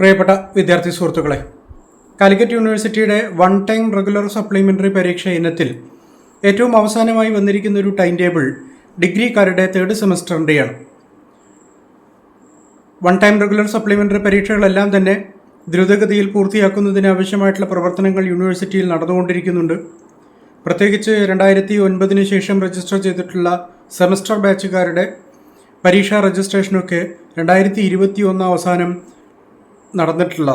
പ്രിയപ്പെട്ട വിദ്യാർത്ഥി സുഹൃത്തുക്കളെ കാലിക്കറ്റ് യൂണിവേഴ്സിറ്റിയുടെ വൺ ടൈം റെഗുലർ സപ്ലിമെന്ററി പരീക്ഷ ഇനത്തിൽ ഏറ്റവും അവസാനമായി വന്നിരിക്കുന്ന ഒരു ടൈം ടേബിൾ ഡിഗ്രിക്കാരുടെ തേർഡ് സെമസ്റ്ററിന്റെയാണ് വൺ ടൈം റെഗുലർ സപ്ലിമെന്ററി പരീക്ഷകളെല്ലാം തന്നെ ദ്രുതഗതിയിൽ പൂർത്തിയാക്കുന്നതിന് ആവശ്യമായിട്ടുള്ള പ്രവർത്തനങ്ങൾ യൂണിവേഴ്സിറ്റിയിൽ നടന്നുകൊണ്ടിരിക്കുന്നുണ്ട്. പ്രത്യേകിച്ച് രണ്ടായിരത്തി ഒൻപതിന് ശേഷം രജിസ്റ്റർ ചെയ്തിട്ടുള്ള സെമസ്റ്റർ ബാച്ചുകാരുടെ പരീക്ഷാ രജിസ്ട്രേഷനൊക്കെ രണ്ടായിരത്തി ഇരുപത്തി ഒന്ന് അവസാനം നടന്നിട്ടുള്ള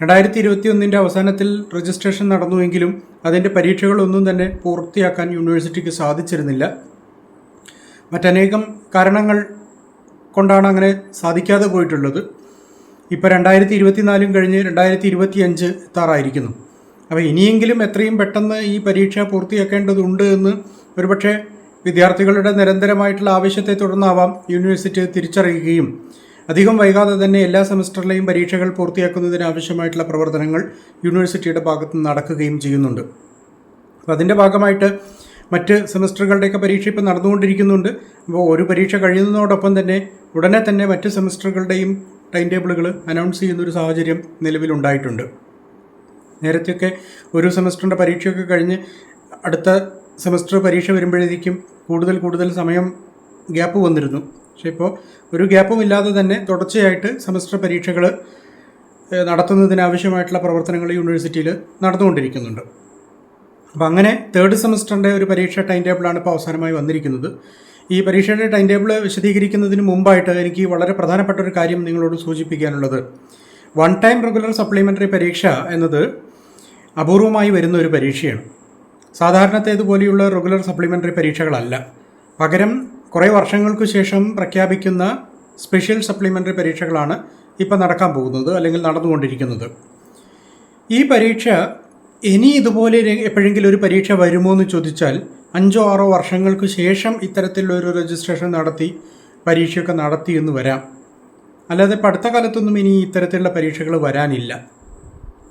രണ്ടായിരത്തി ഇരുപത്തി ഒന്നിന്റെ അവസാനത്തിൽ രജിസ്ട്രേഷൻ നടന്നുവെങ്കിലും അതിന്റെ പരീക്ഷകളൊന്നും തന്നെ പൂർത്തിയാക്കാൻ യൂണിവേഴ്സിറ്റിക്ക് സാധിച്ചിരുന്നില്ല. മറ്റനേകം കാരണങ്ങൾ കൊണ്ടാണ് അങ്ങനെ സാധിക്കാതെ പോയിട്ടുള്ളത്. ഇപ്പോൾ രണ്ടായിരത്തി ഇരുപത്തിനാലും കഴിഞ്ഞ് രണ്ടായിരത്തി ഇരുപത്തി അഞ്ച് എത്താറായിരിക്കുന്നു. അപ്പോൾ ഇനിയെങ്കിലും എത്രയും പെട്ടെന്ന് ഈ പരീക്ഷ പൂർത്തിയാക്കേണ്ടതുണ്ട് എന്ന് ഒരുപക്ഷെ വിദ്യാർത്ഥികളുടെ നിരന്തരമായിട്ടുള്ള ആവശ്യത്തെ തുടർന്നാവാം യൂണിവേഴ്സിറ്റി തിരിച്ചറിയുകയും അധികം വൈകാതെ തന്നെ എല്ലാ സെമസ്റ്ററിലെയും പരീക്ഷകൾ പൂർത്തിയാക്കുന്നതിന് ആവശ്യമായിട്ടുള്ള പ്രവർത്തനങ്ങൾ യൂണിവേഴ്സിറ്റിയുടെ ഭാഗത്ത് നടക്കുകയും ചെയ്യുന്നുണ്ട്. അപ്പോൾ അതിന്റെ ഭാഗമായിട്ട് മറ്റ് സെമസ്റ്ററുകളുടെയൊക്കെ പരീക്ഷ ഇപ്പോൾ നടന്നുകൊണ്ടിരിക്കുന്നുണ്ട്. അപ്പോൾ ഒരു പരീക്ഷ കഴിയുന്നതോടൊപ്പം തന്നെ ഉടനെ തന്നെ മറ്റ് സെമസ്റ്ററുകളുടെയും ടൈം ടേബിളുകൾ അനൗൺസ് ചെയ്യുന്ന ഒരു സാഹചര്യം നിലവിലുണ്ടായിട്ടുണ്ട് നേരത്തെയൊക്കെ ഒരു സെമസ്റ്ററിന്റെ പരീക്ഷയൊക്കെ കഴിഞ്ഞ് അടുത്ത സെമസ്റ്റർ പരീക്ഷ വരുമ്പോഴേക്കും കൂടുതൽ കൂടുതൽ സമയം ഗ്യാപ്പ് വന്നിരുന്നു. പക്ഷേ ഇപ്പോൾ ഒരു ഗ്യാപ്പും ഇല്ലാതെ തന്നെ തുടർച്ചയായിട്ട് സെമസ്റ്റർ പരീക്ഷകൾ നടത്തുന്നതിനാവശ്യമായിട്ടുള്ള പ്രവർത്തനങ്ങൾ യൂണിവേഴ്സിറ്റിയിൽ നടന്നുകൊണ്ടിരിക്കുന്നുണ്ട്. അപ്പോൾ അങ്ങനെ തേർഡ് സെമസ്റ്ററിന്റെ ഒരു പരീക്ഷ ടൈം ടേബിളാണ് ഇപ്പോൾ അവസാനമായി വന്നിരിക്കുന്നത്. ഈ പരീക്ഷയുടെ ടൈം ടേബിൾ വിശദീകരിക്കുന്നതിന് മുമ്പായിട്ട് എനിക്ക് വളരെ പ്രധാനപ്പെട്ട ഒരു കാര്യം നിങ്ങളോട് സൂചിപ്പിക്കാനുള്ളത്. വൺ ടൈം റെഗുലർ സപ്ലിമെന്ററി പരീക്ഷ എന്നത് അപൂർവമായി വരുന്ന ഒരു പരീക്ഷയാണ്. സാധാരണത്തേതുപോലെയുള്ള റെഗുലർ സപ്ലിമെന്ററി പരീക്ഷകളല്ല. പകരം കുറേ വർഷങ്ങൾക്ക് ശേഷം പ്രഖ്യാപിക്കുന്ന സ്പെഷ്യൽ സപ്ലിമെന്ററി പരീക്ഷകളാണ് ഇപ്പോൾ നടക്കാൻ പോകുന്നത് അല്ലെങ്കിൽ നടന്നുകൊണ്ടിരിക്കുന്നത്. ഈ പരീക്ഷ ഇനി ഇതുപോലെ എപ്പോഴെങ്കിലും ഒരു പരീക്ഷ വരുമോ എന്ന് ചോദിച്ചാൽ അഞ്ചോ ആറോ വർഷങ്ങൾക്ക് ശേഷം ഇത്തരത്തിലുള്ളൊരു രജിസ്ട്രേഷൻ നടത്തി പരീക്ഷയൊക്കെ നടത്തി എന്ന് വരാം. അല്ലാതെ ഇപ്പം അടുത്ത കാലത്തൊന്നും ഇനി ഇത്തരത്തിലുള്ള പരീക്ഷകൾ വരാനില്ല.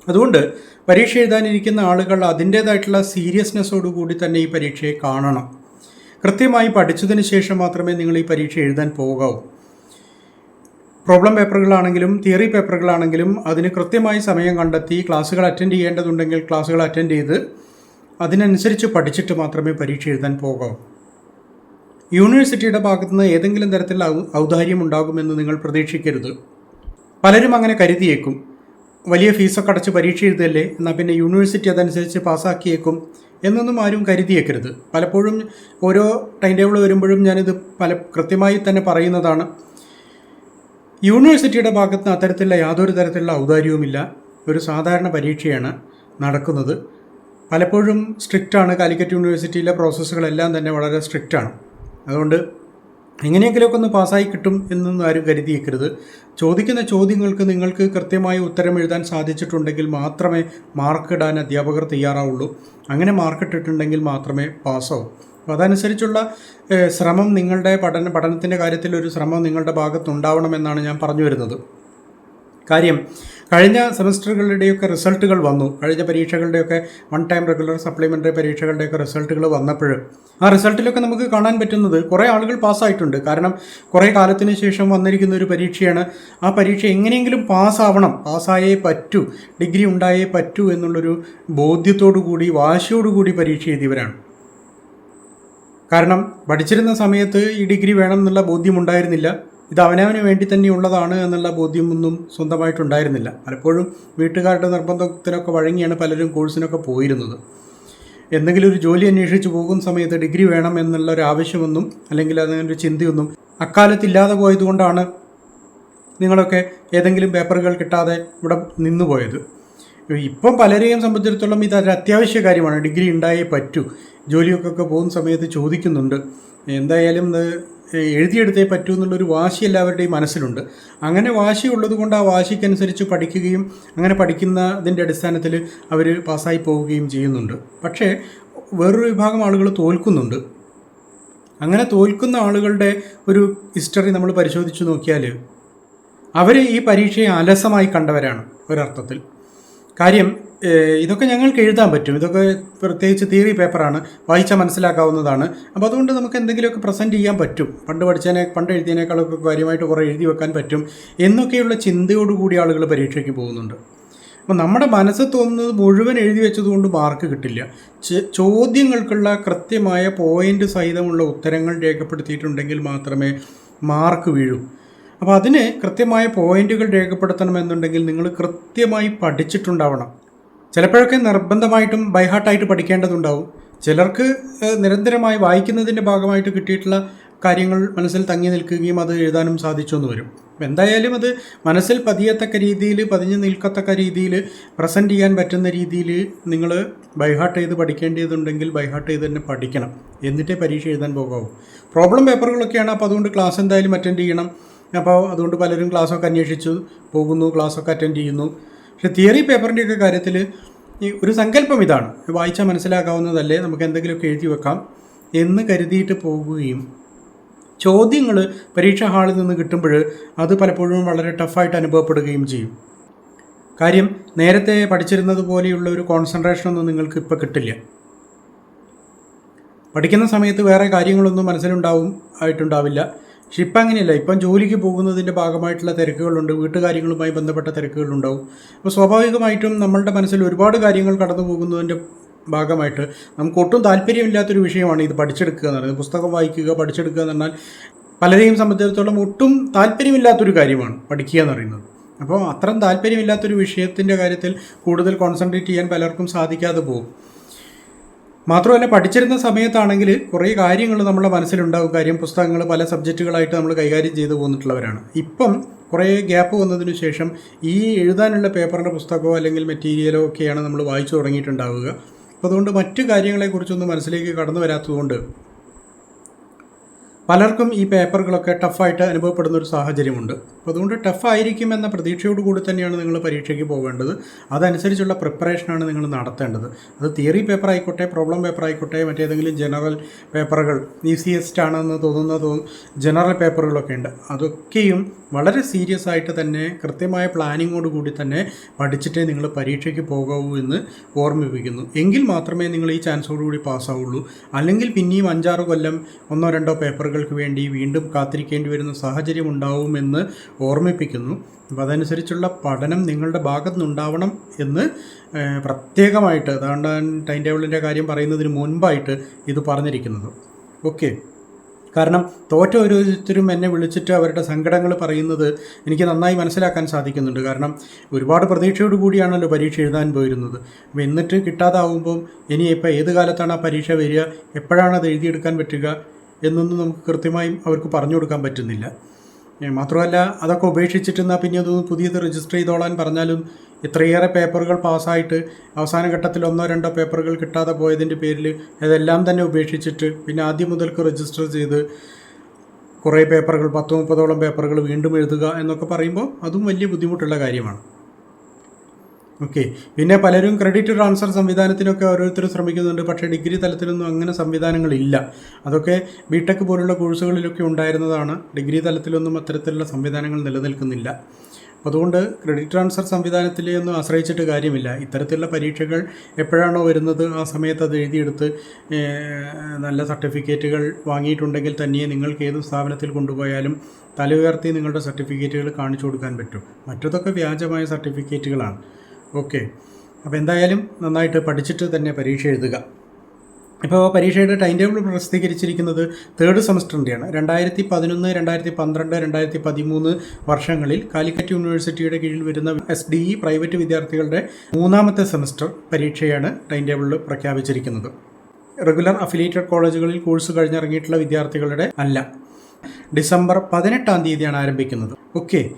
അതുകൊണ്ട് പരീക്ഷ എഴുതാനിരിക്കുന്ന ആളുകൾ അതിന്റേതായിട്ടുള്ള സീരിയസ്നെസ്സോടുകൂടി തന്നെ ഈ പരീക്ഷയെ കാണണം. കൃത്യമായി പഠിച്ചതിന് ശേഷം മാത്രമേ നിങ്ങൾ ഈ പരീക്ഷ എഴുതാൻ പോകാവൂ. പ്രോബ്ലം പേപ്പറുകളാണെങ്കിലും തിയറി പേപ്പറുകളാണെങ്കിലും അതിന് കൃത്യമായി സമയം കണ്ടെത്തി ക്ലാസ്സുകൾ അറ്റൻഡ് ചെയ്യേണ്ടതുണ്ടെങ്കിൽ ക്ലാസ്സുകൾ അറ്റൻഡ് ചെയ്ത് അതിനനുസരിച്ച് പഠിച്ചിട്ട് മാത്രമേ പരീക്ഷ എഴുതാൻ പോകാവൂ. യൂണിവേഴ്സിറ്റിയുടെ ഭാഗത്തുനിന്ന് ഏതെങ്കിലും തരത്തിൽ ഔദാര്യം ഉണ്ടാകുമെന്ന് നിങ്ങൾ പ്രതീക്ഷിക്കരുത്. പലരും അങ്ങനെ കരുതിയേക്കും. വലിയ ഫീസൊക്കെ അടച്ച് പരീക്ഷ എഴുതല്ലേ? എന്നാൽ പിന്നെ യൂണിവേഴ്സിറ്റി അതനുസരിച്ച് പാസ്സാക്കിയേക്കും. എന്നൊന്നും ആരും കരുതിയേക്കരുത്. പലപ്പോഴും ഓരോ ടൈം ടേബിൾ വരുമ്പോഴും ഞാനിത് പല കൃത്യമായി തന്നെ പറയുന്നതാണ്. യൂണിവേഴ്സിറ്റിയുടെ ഭാഗത്ത് നിന്ന് അത്തരത്തിലുള്ള യാതൊരു തരത്തിലുള്ള ഔദാര്യവുമില്ല. ഒരു സാധാരണ പരീക്ഷയാണ് നടക്കുന്നത്. പലപ്പോഴും സ്ട്രിക്റ്റാണ് കാലിക്കറ്റ് യൂണിവേഴ്സിറ്റിയിലെ പ്രോസസ്സുകളെല്ലാം തന്നെ വളരെ സ്ട്രിക്റ്റാണ് അതുകൊണ്ട് എങ്ങനെയെങ്കിലുമൊക്കെ ഒന്ന് പാസ്സായി കിട്ടും എന്നൊന്നും ആരും കരുതിയേക്കരുത്. ചോദിക്കുന്ന ചോദ്യങ്ങൾക്ക് നിങ്ങൾക്ക് കൃത്യമായ ഉത്തരം എഴുതാൻ സാധിച്ചിട്ടുണ്ടെങ്കിൽ മാത്രമേ മാർക്ക് ഇടാൻ അധ്യാപകർ തയ്യാറാവുള്ളൂ. അങ്ങനെ മാർക്ക് ഇട്ടിട്ടുണ്ടെങ്കിൽ മാത്രമേ പാസ്സാവൂ. അപ്പോൾ അതനുസരിച്ചുള്ള ശ്രമം നിങ്ങളുടെ പഠന പഠനത്തിന്റെ കാര്യത്തിൽ ഒരു ശ്രമം നിങ്ങളുടെ ഭാഗത്തുണ്ടാവണമെന്നാണ് ഞാൻ പറഞ്ഞു വരുന്നത്. കാര്യം കഴിഞ്ഞ സെമസ്റ്ററുകളുടെയൊക്കെ റിസൾട്ടുകൾ വന്നു. കഴിഞ്ഞ പരീക്ഷകളുടെയൊക്കെ വൺ ടൈം റെഗുലർ സപ്ലിമെന്ററി പരീക്ഷകളുടെയൊക്കെ റിസൾട്ടുകൾ വന്നപ്പോൾ ആ റിസൾട്ടിലൊക്കെ നമുക്ക് കാണാൻ പറ്റുന്നത് കുറേ ആളുകൾ പാസ്സായിട്ടുണ്ട്. കാരണം കുറേ കാലത്തിന് ശേഷം വന്നിരിക്കുന്ന ഒരു പരീക്ഷയാണ്. ആ പരീക്ഷ എങ്ങനെയെങ്കിലും പാസ്സാവണം. പാസ്സായേ പറ്റൂ. ഡിഗ്രി ഉണ്ടായേ പറ്റൂ എന്നുള്ളൊരു ബോധ്യത്തോടു കൂടി വാശിയോടുകൂടി പരീക്ഷ എഴുതിയവരാണ്. കാരണം പഠിച്ചിരുന്ന സമയത്ത് ഈ ഡിഗ്രി വേണം എന്നുള്ള ബോധ്യമുണ്ടായിരുന്നില്ല ഇത് അവനവന് വേണ്ടി തന്നെയുള്ളതാണ് എന്നുള്ള ബോധ്യമൊന്നും സ്വന്തമായിട്ടുണ്ടായിരുന്നില്ല. പലപ്പോഴും വീട്ടുകാരുടെ നിർബന്ധത്തിനൊക്കെ വഴങ്ങിയാണ് പലരും കോഴ്സിനൊക്കെ പോയിരുന്നത്. എന്തെങ്കിലും ഒരു ജോലി അന്വേഷിച്ച് പോകുന്ന സമയത്ത് ഡിഗ്രി വേണം എന്നുള്ള ഒരു ആവശ്യമൊന്നും അല്ലെങ്കിൽ അതിനൊരു ചിന്തയൊന്നും അക്കാലത്ത് ഇല്ലാതെ പോയതുകൊണ്ടാണ് നിങ്ങളൊക്കെ ഏതെങ്കിലും പേപ്പറുകൾ കിട്ടാതെ ഇവിടെ നിന്നു പോയത്. ഇപ്പം പലരെയും സംബന്ധിച്ചിടത്തോളം ഇത് അത്യാവശ്യ കാര്യമാണ്. ഡിഗ്രി ഉണ്ടായേ പറ്റൂ. ജോലിയൊക്കെ പോകുന്ന സമയത്ത് ചോദിക്കുന്നുണ്ട്. എന്തായാലും ഇത് എഴുതിയെടുത്തേ പറ്റൂ എന്നുള്ളൊരു വാശി എല്ലാവരുടെയും മനസ്സിലുണ്ട്. അങ്ങനെ വാശി ഉള്ളത് കൊണ്ട് ആ വാശിക്കനുസരിച്ച് പഠിക്കുകയും അങ്ങനെ പഠിക്കുന്നതിന്റെ അടിസ്ഥാനത്തിൽ അവർ പാസ്സായി പോവുകയും ചെയ്യുന്നുണ്ട്. പക്ഷേ വേറൊരു വിഭാഗം ആളുകൾ തോൽക്കുന്നുണ്ട്. അങ്ങനെ തോൽക്കുന്ന ആളുകളുടെ ഒരു ഹിസ്റ്ററി നമ്മൾ പരിശോധിച്ച് നോക്കിയാൽ അവർ ഈ പരീക്ഷയെ അലസമായി കണ്ടവരാണ് ഒരർത്ഥത്തിൽ. കാര്യം ഇതൊക്കെ ഞങ്ങൾക്ക് എഴുതാൻ പറ്റും. ഇതൊക്കെ പ്രത്യേകിച്ച് തിയറി പേപ്പറാണ് വായിച്ചാൽ മനസ്സിലാക്കാവുന്നതാണ്. അപ്പോൾ അതുകൊണ്ട് നമുക്ക് എന്തെങ്കിലുമൊക്കെ പ്രസന്റ് ചെയ്യാൻ പറ്റും. പണ്ട് പഠിച്ചതിനെ പണ്ട് എഴുതിയതിനേക്കാളൊക്കെ കാര്യമായിട്ട് കുറേ എഴുതി വെക്കാൻ പറ്റും എന്നൊക്കെയുള്ള ചിന്തയോടുകൂടി ആളുകൾ പരീക്ഷയ്ക്ക് പോകുന്നുണ്ട്. അപ്പോൾ നമ്മുടെ മനസ്സ് തോന്നുന്നത് മുഴുവൻ എഴുതി വെച്ചതുകൊണ്ട് മാർക്ക് കിട്ടില്ല. ചോദ്യങ്ങൾക്കുള്ള കൃത്യമായ പോയിന്റ് സഹിതമുള്ള ഉത്തരങ്ങൾ രേഖപ്പെടുത്തിയിട്ടുണ്ടെങ്കിൽ മാത്രമേ മാർക്ക് വീഴൂ. അപ്പോൾ അതിന് കൃത്യമായ പോയിന്റുകൾ രേഖപ്പെടുത്തണമെന്നുണ്ടെങ്കിൽ നിങ്ങൾ കൃത്യമായി പഠിച്ചിട്ടുണ്ടാവണം. ചിലപ്പോഴൊക്കെ നിർബന്ധമായിട്ടും ബൈഹാർട്ടായിട്ട് പഠിക്കേണ്ടതുണ്ടാവും. ചിലർക്ക് നിരന്തരമായി വായിക്കുന്നതിന്റെ ഭാഗമായിട്ട് കിട്ടിയിട്ടുള്ള കാര്യങ്ങൾ മനസ്സിൽ തങ്ങി നിൽക്കുകയും അത് എഴുതാനും സാധിച്ചു എന്ന് വരും എന്തായാലും അത് മനസ്സിൽ പതിയത്തക്ക രീതിയിൽ പതിഞ്ഞു നിൽക്കത്തക്ക രീതിയിൽ പ്രസന്റ് ചെയ്യാൻ പറ്റുന്ന രീതിയിൽ നിങ്ങൾ ബൈഹാർട്ട് ചെയ്ത് പഠിക്കേണ്ടതുണ്ടെങ്കിൽ ബൈഹാർട്ട് ചെയ്ത് തന്നെ പഠിക്കണം. എന്നിട്ടേ പരീക്ഷ എഴുതാൻ പോകാവൂ. പ്രോബ്ലം പേപ്പറുകളൊക്കെയാണ് അപ്പോൾ അതുകൊണ്ട് ക്ലാസ് എന്തായാലും അറ്റൻഡ് ചെയ്യണം. അപ്പോൾ അതുകൊണ്ട് പലരും ക്ലാസ്സൊക്കെ അന്വേഷിച്ചു പോകുന്നു ക്ലാസ്സൊക്കെ അറ്റൻഡ് ചെയ്യുന്നു. പക്ഷേ തിയറി പേപ്പറിന്റെയൊക്കെ കാര്യത്തിൽ ഈ ഒരു സങ്കല്പം ഇതാണ്. വായിച്ചാൽ മനസ്സിലാക്കാവുന്നതല്ലേ നമുക്ക് എന്തെങ്കിലുമൊക്കെ എഴുതി വെക്കാം എന്ന് കരുതിയിട്ട് പോകുകയും ചോദ്യങ്ങൾ പരീക്ഷാ ഹാളിൽ നിന്ന് കിട്ടുമ്പോൾ അത് പലപ്പോഴും വളരെ ടഫായിട്ട് അനുഭവപ്പെടുകയും ചെയ്യും. കാര്യം നേരത്തെ പഠിച്ചിരുന്നത് പോലെയുള്ള ഒരു കോൺസെൻട്രേഷനൊന്നും നിങ്ങൾക്ക് ഇപ്പോൾ കിട്ടില്ല. പഠിക്കുന്ന സമയത്ത് വേറെ കാര്യങ്ങളൊന്നും മനസ്സിലുണ്ടാവും ആയിട്ടുണ്ടാവില്ല. പക്ഷെ ഇപ്പം അങ്ങനെയല്ല. ഇപ്പം ജോലിക്ക് പോകുന്നതിന്റെ ഭാഗമായിട്ടുള്ള തിരക്കുകളുണ്ട് വീട്ടുകാര്യങ്ങളുമായി ബന്ധപ്പെട്ട തിരക്കുകളുണ്ടാവും. അപ്പോൾ സ്വാഭാവികമായിട്ടും നമ്മളുടെ മനസ്സിൽ ഒരുപാട് കാര്യങ്ങൾ കടന്നു പോകുന്നതിന്റെ ഭാഗമായിട്ട് നമുക്ക് ഒട്ടും താല്പര്യമില്ലാത്തൊരു വിഷയമാണ് ഇത് പഠിച്ചെടുക്കുക എന്ന് പറയുന്നത്. പുസ്തകം വായിക്കുക പഠിച്ചെടുക്കുക എന്ന് പറഞ്ഞാൽ പലരെയും സംബന്ധിച്ചിടത്തോളം ഒട്ടും താല്പര്യമില്ലാത്തൊരു കാര്യമാണ് പഠിക്കുക എന്ന് പറയുന്നത്. അപ്പോൾ അത്രയും താല്പര്യമില്ലാത്തൊരു വിഷയത്തിന്റെ കാര്യത്തിൽ കൂടുതൽ കോൺസെൻട്രേറ്റ് ചെയ്യാൻ പലർക്കും സാധിക്കാതെ പോകും. മാത്രമല്ല പഠിച്ചിരുന്ന സമയത്താണെങ്കിൽ കുറേ കാര്യങ്ങൾ നമ്മുടെ മനസ്സിലുണ്ടാവും. കാര്യം പുസ്തകങ്ങൾ പല സബ്ജക്റ്റുകളായിട്ട് നമ്മൾ കൈകാര്യം ചെയ്തു പോന്നിട്ടുള്ളവരാണ്. ഇപ്പം കുറേ ഗ്യാപ്പ് വന്നതിന് ശേഷം ഈ എഴുതാനുള്ള പേപ്പറിന്റെ പുസ്തകമോ അല്ലെങ്കിൽ മെറ്റീരിയലോ ഒക്കെയാണ് നമ്മൾ വായിച്ചു തുടങ്ങിയിട്ടുണ്ടാവുക. അപ്പോൾ അതുകൊണ്ട് മറ്റു കാര്യങ്ങളെക്കുറിച്ചൊന്നും മനസ്സിലേക്ക് കടന്നു വരാത്തതുകൊണ്ട് പലർക്കും ഈ പേപ്പറുകളൊക്കെ ടഫായിട്ട് അനുഭവപ്പെടുന്ന ഒരു സാഹചര്യമുണ്ട്. അപ്പോൾ അതുകൊണ്ട് ടഫായിരിക്കും എന്ന പ്രതീക്ഷയോട് കൂടി തന്നെയാണ് നിങ്ങൾ പരീക്ഷയ്ക്ക് പോകേണ്ടത് അതനുസരിച്ചുള്ള പ്രിപ്പറേഷനാണ് നിങ്ങൾ നടത്തേണ്ടത്. അത് തിയറി പേപ്പർ ആയിക്കോട്ടെ പ്രോബ്ലം പേപ്പർ ആയിക്കോട്ടെ മറ്റേതെങ്കിലും ജനറൽ പേപ്പറുകൾ ഈസിയസ്റ്റ് ആണെന്ന് തോന്നുന്ന തോന്നും ജനറൽ പേപ്പറുകളൊക്കെ ഉണ്ട്. അതൊക്കെയും വളരെ സീരിയസ് ആയിട്ട് തന്നെ കൃത്യമായ പ്ലാനിങ്ങോട് കൂടി തന്നെ പഠിച്ചിട്ടേ നിങ്ങൾ പരീക്ഷയ്ക്ക് പോകാവൂ എന്ന് ഓർമ്മിപ്പിക്കുന്നു. എങ്കിൽ മാത്രമേ നിങ്ങൾ ഈ ചാൻസോടുകൂടി പാസ്സാവുള്ളൂ. അല്ലെങ്കിൽ പിന്നെയും അഞ്ചാറ് കൊല്ലം ഒന്നോ രണ്ടോ പേപ്പറുകൾക്ക് വേണ്ടി വീണ്ടും കാത്തിരിക്കേണ്ടി വരുന്ന സാഹചര്യം ഉണ്ടാവുമെന്ന് ഓർമ്മിപ്പിക്കുന്നു. അപ്പോൾ അതനുസരിച്ചുള്ള പഠനം നിങ്ങളുടെ ഭാഗത്തു നിന്നുണ്ടാവണം എന്ന് പ്രത്യേകമായിട്ട് അതുകൊണ്ട് ടൈം ടേബിളിന്റെ കാര്യം പറയുന്നതിന് മുൻപായിട്ട് ഇത് പറഞ്ഞിരിക്കുന്നത്. ഓക്കെ. കാരണം തോറ്റ ഓരോരുത്തരും എന്നെ വിളിച്ചിട്ട് അവരുടെ സങ്കടങ്ങൾ പറയുന്നത് എനിക്ക് നന്നായി മനസ്സിലാക്കാൻ സാധിക്കുന്നുണ്ട്. കാരണം ഒരുപാട് പ്രതീക്ഷയോട് കൂടിയാണല്ലോ പരീക്ഷ എഴുതാൻ പോയിരുന്നത്. അപ്പോൾ എന്നിട്ട് കിട്ടാതാവുമ്പം ഇനി ഇപ്പോൾ ഏത് കാലത്താണ് ആ പരീക്ഷ വരിക? എപ്പോഴാണ് അത് എഴുതിയെടുക്കാൻ പറ്റുക? എന്നൊന്നും നമുക്ക് കൃത്യമായും അവർക്ക് പറഞ്ഞു കൊടുക്കാൻ പറ്റുന്നില്ല. മാത്രമല്ല അതൊക്കെ ഉപേക്ഷിച്ചിട്ടെന്നാൽ പിന്നെ അതൊന്ന് പുതിയത് രജിസ്റ്റർ ചെയ്തോളാൻ പറഞ്ഞാലും ഇത്രയേറെ പേപ്പറുകൾ പാസ്സായിട്ട് അവസാന ഘട്ടത്തിൽ ഒന്നോ രണ്ടോ പേപ്പറുകൾ കിട്ടാതെ പോയതിന്റെ പേരിൽ അതെല്ലാം തന്നെ ഉപേക്ഷിച്ചിട്ട് പിന്നെ ആദ്യം മുതൽക്ക് രജിസ്റ്റർ ചെയ്ത് കുറേ പേപ്പറുകൾ പത്ത് മുപ്പതോളം പേപ്പറുകൾ വീണ്ടും എഴുതുക എന്നൊക്കെ പറയുമ്പോൾ അതും വലിയ ബുദ്ധിമുട്ടുള്ള കാര്യമാണ്. ഓക്കെ പിന്നെ പലരും ക്രെഡിറ്റ് ട്രാൻസ്ഫർ സംവിധാനത്തിനൊക്കെ ഓരോരുത്തർ ശ്രമിക്കുന്നുണ്ട്. പക്ഷേ ഡിഗ്രി തലത്തിലൊന്നും അങ്ങനെ സംവിധാനങ്ങളില്ല. അതൊക്കെ ബിടെക് പോലുള്ള കോഴ്സുകളിലൊക്കെ ഉണ്ടായിരുന്നതാണ്. ഡിഗ്രി തലത്തിലൊന്നും അത്തരത്തിലുള്ള സംവിധാനങ്ങൾ നിലനിൽക്കുന്നില്ല. അതുകൊണ്ട് ക്രെഡിറ്റ് ട്രാൻസ്ഫർ സംവിധാനത്തിലെ ഒന്നും ആശ്രയിച്ചിട്ട് കാര്യമില്ല. ഇത്തരത്തിലുള്ള പരീക്ഷകൾ എപ്പോഴാണോ വരുന്നത് ആ സമയത്ത് അത് എഴുതിയെടുത്ത് നല്ല സർട്ടിഫിക്കറ്റുകൾ വാങ്ങിയിട്ടുണ്ടെങ്കിൽ തന്നെ നിങ്ങൾക്ക് ഏത് സ്ഥാപനത്തിൽ കൊണ്ടുപോയാലും തല ഉയർത്തി നിങ്ങളുടെ സർട്ടിഫിക്കറ്റുകൾ കാണിച്ചു കൊടുക്കാൻ പറ്റും. മറ്റതൊക്കെ വ്യാജമായ സർട്ടിഫിക്കറ്റുകളാണ്. ഓക്കെ. അപ്പോൾ എന്തായാലും നന്നായിട്ട് പഠിച്ചിട്ട് തന്നെ പരീക്ഷ എഴുതുക. ഇപ്പോൾ പരീക്ഷയുടെ ടൈം ടേബിൾ പ്രസിദ്ധീകരിച്ചിരിക്കുന്നത് തേർഡ് സെമസ്റ്ററിന്റെയാണ് രണ്ടായിരത്തി പതിനൊന്ന് രണ്ടായിരത്തി പന്ത്രണ്ട് രണ്ടായിരത്തി പതിമൂന്ന് വർഷങ്ങളിൽ കാലിക്കറ്റ് യൂണിവേഴ്സിറ്റിയുടെ കീഴിൽ വരുന്ന എസ് ഡി ഇ പ്രൈവറ്റ് വിദ്യാർത്ഥികളുടെ മൂന്നാമത്തെ സെമസ്റ്റർ പരീക്ഷയാണ് ടൈം ടേബിളിൽ പ്രഖ്യാപിച്ചിരിക്കുന്നത്. റെഗുലർ അഫിലിയേറ്റഡ് കോളേജുകളിൽ കോഴ്സ് കഴിഞ്ഞിറങ്ങിയിട്ടുള്ള വിദ്യാർത്ഥികളുടെ അല്ല. ഡിസംബർ പതിനെട്ടാം തീയതിയാണ് ആരംഭിക്കുന്നത്. Okay.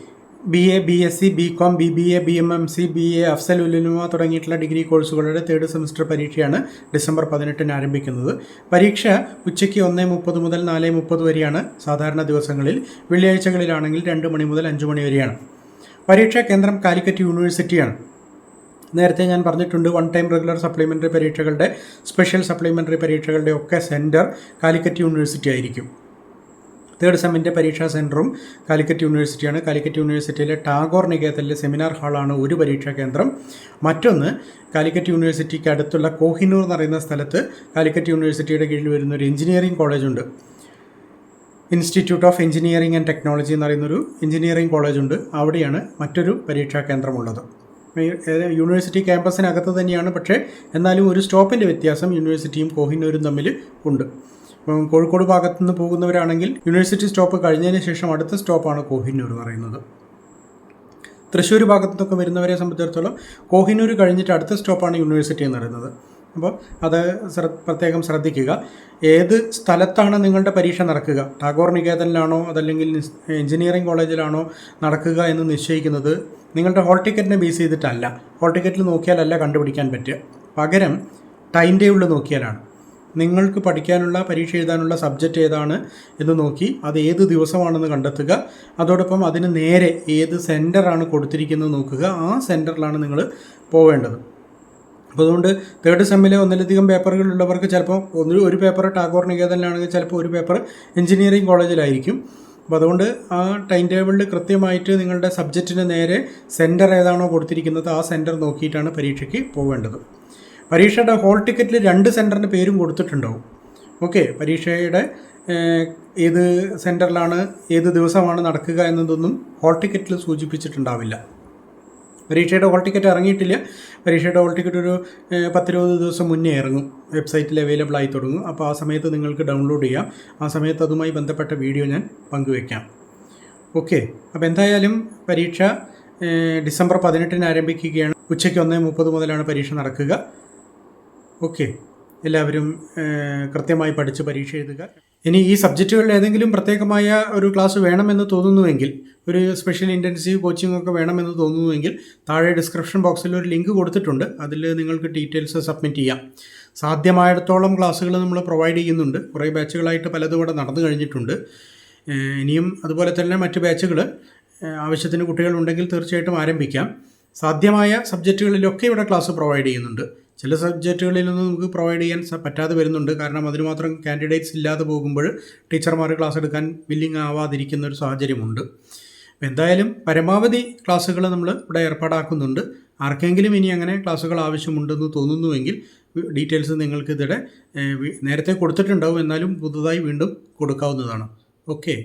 B A B S C B com B B A B M M C B A Afsal ഉലുനുമ തുടങ്ങിയിട്ടുള്ള ഡിഗ്രി കോഴ്സുകളുടെ തേർഡ് സെമസ്റ്റർ പരീക്ഷയാണ് ഡിസംബർ പതിനെട്ടിന് ആരംഭിക്കുന്നത്. പരീക്ഷ ഉച്ചയ്ക്ക് ഒന്ന് മുപ്പത് മുതൽ നാല് മുപ്പത് വരെയാണ് സാധാരണ ദിവസങ്ങളിൽ. വെള്ളിയാഴ്ചകളിലാണെങ്കിൽ രണ്ട് മണി മുതൽ അഞ്ച് മണി വരെയാണ്. പരീക്ഷാ കേന്ദ്രം കാലിക്കറ്റ് യൂണിവേഴ്സിറ്റിയാണ്. നേരത്തെ ഞാൻ പറഞ്ഞിട്ടുണ്ട് വൺ ടൈം റെഗുലർ സപ്ലിമെന്ററി പരീക്ഷകളുടെ സ്പെഷ്യൽ സപ്ലിമെന്ററി പരീക്ഷകളുടെ ഒക്കെ സെന്റർ കാലിക്കറ്റ് യൂണിവേഴ്സിറ്റി ആയിരിക്കും. തേർഡ് സെമ്മിന്റെ പരീക്ഷാ സെന്ററും കാലിക്കറ്റ് യൂണിവേഴ്സിറ്റിയാണ് കാലിക്കറ്റ് യൂണിവേഴ്സിറ്റിയിലെ ടാഗോർ നികേതലിലെ സെമിനാർ ഹാളാണ് ഒരു പരീക്ഷാ കേന്ദ്രം. മറ്റൊന്ന് കാലിക്കറ്റ് യൂണിവേഴ്സിറ്റിക്ക് അടുത്തുള്ള കോഹിനൂർ എന്ന് പറയുന്ന സ്ഥലത്ത് കാലിക്കറ്റ് യൂണിവേഴ്സിറ്റിയുടെ കീഴിൽ വരുന്ന ഒരു എഞ്ചിനീയറിംഗ് കോളേജുണ്ട് institute of engineering and technology എന്ന് പറയുന്നൊരു എഞ്ചിനീയറിംഗ് കോളേജുണ്ട് അവിടെയാണ് മറ്റൊരു പരീക്ഷാ കേന്ദ്രമുള്ളത്. യൂണിവേഴ്സിറ്റി ക്യാമ്പസിനകത്ത് തന്നെയാണ്. പക്ഷേ എന്നാലും ഒരു സ്റ്റോപ്പിന്റെ വ്യത്യാസം യൂണിവേഴ്സിറ്റിയും കോഹിനൂരും തമ്മിൽ ഉണ്ട്. കോഴിക്കോട് ഭാഗത്തു നിന്ന് പോകുന്നവരാണെങ്കിൽ യൂണിവേഴ്സിറ്റി സ്റ്റോപ്പ് കഴിഞ്ഞതിന് ശേഷം അടുത്ത സ്റ്റോപ്പാണ് കോഹിന്നൂർ പറയുന്നത്. തൃശ്ശൂർ ഭാഗത്തു നിന്നൊക്കെ വരുന്നവരെ സംബന്ധിച്ചിടത്തോളം കോഹിനൂർ കഴിഞ്ഞിട്ട് അടുത്ത സ്റ്റോപ്പാണ് യൂണിവേഴ്സിറ്റി എന്ന് പറയുന്നത്. അപ്പോൾ അത് പ്രത്യേകം ശ്രദ്ധിക്കുക. ഏത് സ്ഥലത്താണ് നിങ്ങളുടെ പരീക്ഷ നടക്കുക? ടാഗോർ നികേതനിലാണോ അതല്ലെങ്കിൽ എഞ്ചിനീയറിംഗ് കോളേജിലാണോ നടക്കുക എന്ന് നിശ്ചയിക്കുന്നത് നിങ്ങളുടെ ഹോൾ ടിക്കറ്റിനെ ബേസ് ചെയ്തിട്ടല്ല. ഹോൾ ടിക്കറ്റിൽ നോക്കിയാലല്ല കണ്ടുപിടിക്കാൻ പറ്റുക. പകരം ടൈം ടേബിൾ നോക്കിയാലാണ്. നിങ്ങൾക്ക് പഠിക്കാനുള്ള പരീക്ഷ എഴുതാനുള്ള സബ്ജക്റ്റ് ഏതാണ് എന്ന് നോക്കി അത് ഏത് ദിവസമാണെന്ന് കണ്ടെത്തുക. അതോടൊപ്പം അതിന് നേരെ ഏത് സെന്ററാണ് കൊടുത്തിരിക്കുന്നത് നോക്കുക. ആ സെന്ററിലാണ് നിങ്ങൾ പോവേണ്ടത്. അപ്പോൾ അതുകൊണ്ട് തേർഡ് സെമ്മിലെ ഒന്നിലധികം പേപ്പറുകളുള്ളവർക്ക് ചിലപ്പോൾ ഒന്ന് ഒരു പേപ്പർ ടാഗോർ നികേതനിലാണെങ്കിൽ ചിലപ്പോൾ ഒരു പേപ്പർ എഞ്ചിനീയറിംഗ് കോളേജിലായിരിക്കും അപ്പോൾ അതുകൊണ്ട് ആ ടൈം ടേബിളിൽ കൃത്യമായിട്ട് നിങ്ങളുടെ സബ്ജക്റ്റിന് നേരെ സെന്റർ ഏതാണോ കൊടുത്തിരിക്കുന്നത് ആ സെന്റർ നോക്കിയിട്ടാണ് പരീക്ഷയ്ക്ക് പോവേണ്ടത്. പരീക്ഷയുടെ ഹോൾ ടിക്കറ്റിൽ രണ്ട് സെന്ററിന്റെ പേരും കൊടുത്തിട്ടുണ്ടാവും. ഓക്കെ പരീക്ഷയുടെ ഏത് സെന്ററിലാണ് ഏത് ദിവസമാണ് നടക്കുക എന്നതൊന്നും ഹോൾ ടിക്കറ്റിൽ സൂചിപ്പിച്ചിട്ടുണ്ടാവില്ല. പരീക്ഷയുടെ ഹോൾ ടിക്കറ്റ് ഇറങ്ങിയിട്ടില്ല. പരീക്ഷയുടെ ഹോൾ ടിക്കറ്റ് ഒരു പത്തിരുപത് ദിവസം മുന്നേ ഇറങ്ങും. വെബ്സൈറ്റിൽ അവൈലബിൾ ആയി തുടങ്ങും. അപ്പോൾ ആ സമയത്ത് നിങ്ങൾക്ക് ഡൗൺലോഡ് ചെയ്യാം. ആ സമയത്ത് അതുമായി ബന്ധപ്പെട്ട വീഡിയോ ഞാൻ പങ്കുവയ്ക്കാം ഓക്കെ അപ്പോൾ എന്തായാലും പരീക്ഷ ഡിസംബർ പതിനെട്ടിന് ആരംഭിക്കുകയാണ്. ഉച്ചയ്ക്ക് ഒന്നേ മുപ്പത് മുതലാണ് പരീക്ഷ നടക്കുക. ഓക്കെ. എല്ലാവരും കൃത്യമായി പഠിച്ച് പരീക്ഷ എഴുതുക. ഇനി ഈ സബ്ജക്റ്റുകളിൽ ഏതെങ്കിലും പ്രത്യേകമായ ഒരു ക്ലാസ് വേണമെന്ന് തോന്നുന്നുവെങ്കിൽ ഒരു സ്പെഷ്യൽ ഇന്റൻസീവ് കോച്ചിങ് ഒക്കെ വേണമെന്ന് തോന്നുന്നുവെങ്കിൽ താഴെ ഡിസ്ക്രിപ്ഷൻ ബോക്സിൽ ഒരു ലിങ്ക് കൊടുത്തിട്ടുണ്ട്. അതിൽ നിങ്ങൾക്ക് ഡീറ്റെയിൽസ് സബ്മിറ്റ് ചെയ്യാം. സാധ്യമായിടത്തോളം ക്ലാസ്സുകൾ നമ്മൾ പ്രൊവൈഡ് ചെയ്യുന്നുണ്ട്. കുറേ ബാച്ചുകളായിട്ട് പലതും ഇവിടെ നടന്നു കഴിഞ്ഞിട്ടുണ്ട്. ഇനിയും അതുപോലെ തന്നെ മറ്റ് ബാച്ചുകൾ ആവശ്യത്തിന് കുട്ടികളുണ്ടെങ്കിൽ തീർച്ചയായിട്ടും ആരംഭിക്കാം. സാധ്യമായ സബ്ജക്റ്റുകളിലൊക്കെ ഇവിടെ ക്ലാസ് പ്രൊവൈഡ് ചെയ്യുന്നുണ്ട്. ചില സബ്ജക്റ്റുകളിലൊന്നും നമുക്ക് പ്രൊവൈഡ് ചെയ്യാൻ പറ്റാതെ വരുന്നുണ്ട്. കാരണം അതിന് മാത്രം കാൻഡിഡേറ്റ്സ് ഇല്ലാതെ പോകുമ്പോൾ ടീച്ചർമാർ ക്ലാസ് എടുക്കാൻ വില്ലിങ് ആവാതിരിക്കുന്ന ഒരു സാഹചര്യമുണ്ട്. അപ്പോൾ എന്തായാലും പരമാവധി ക്ലാസ്സുകൾ നമ്മൾ ഇവിടെ ഏർപ്പാടാക്കുന്നുണ്ട്. ആർക്കെങ്കിലും ഇനി അങ്ങനെ ക്ലാസ്സുകൾ ആവശ്യമുണ്ടെന്ന് തോന്നുന്നുവെങ്കിൽ ഡീറ്റെയിൽസ് നിങ്ങൾക്കിതിടെ നേരത്തെ കൊടുത്തിട്ടുണ്ടാവും. എന്നാലും പുതുതായി വീണ്ടും കൊടുക്കാവുന്നതാണ്. ഓക്കെ